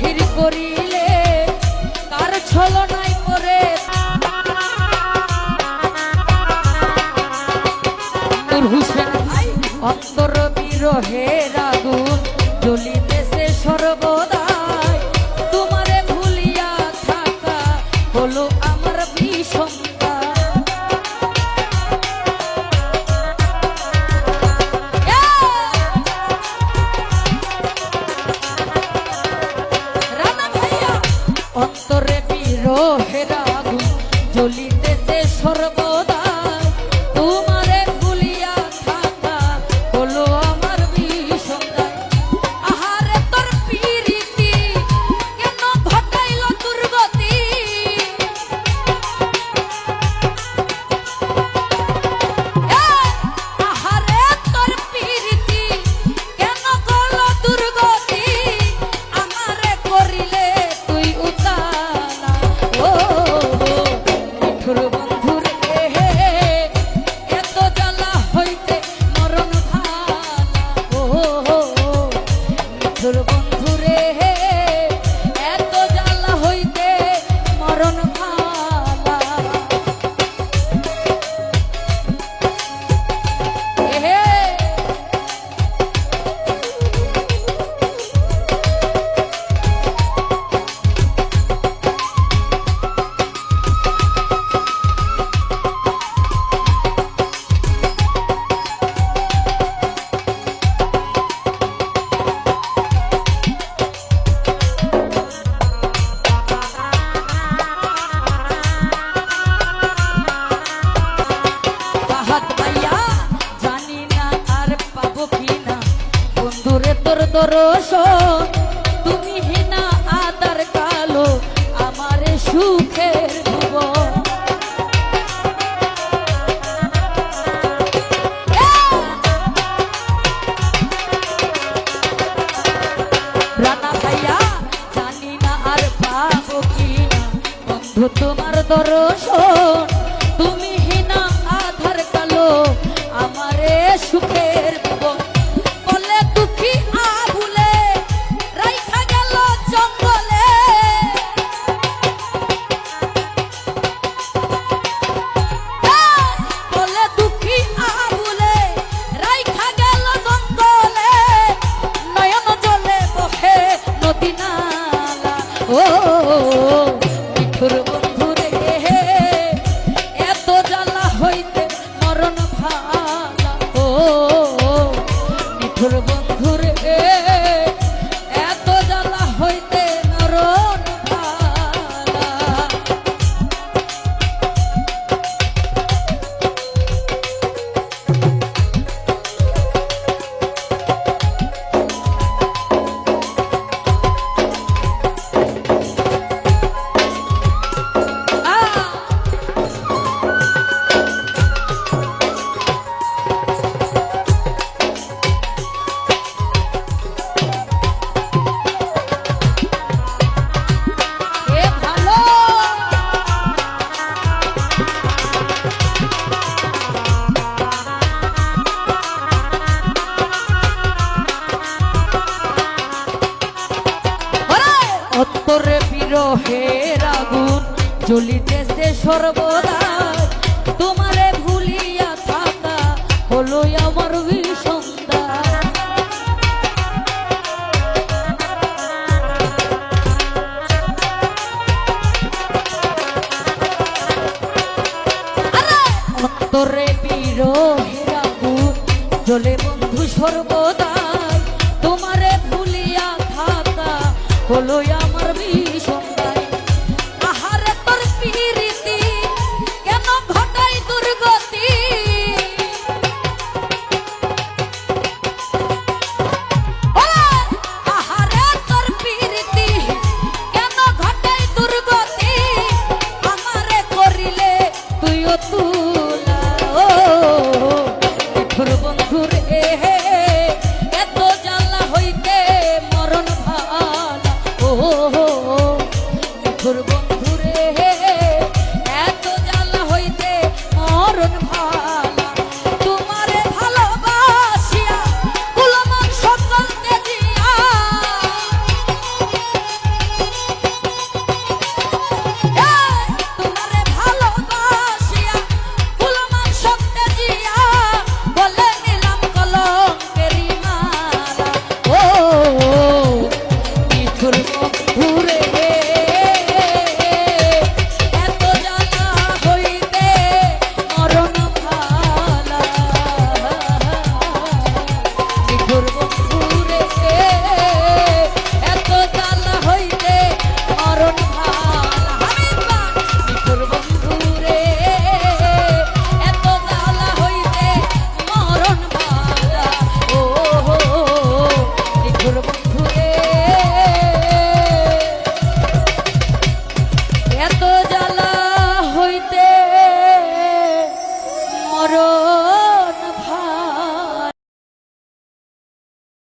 বাহির করিলে কার ছলনায় করে নুর হোসেন ভাই অন্তর বিরহের আগুন রস তুমি হেনা আদার কালো, আমার সুখের ভুবন রানা ভাইয়া, জানি না আর পাবো কিনা। বন্ধু তোমার দর্শন বিরহের আগুন জ্বলিতেছে সর্বদা। তোমারে ভুলিয়া থাকা হলো আমার বিষন্দা অন্তরে বিরহের আগুন জ্বলে বন্ধু সর্বদা। তোমারে ভুলিয়া থাকা হলো আমার বিষন্দা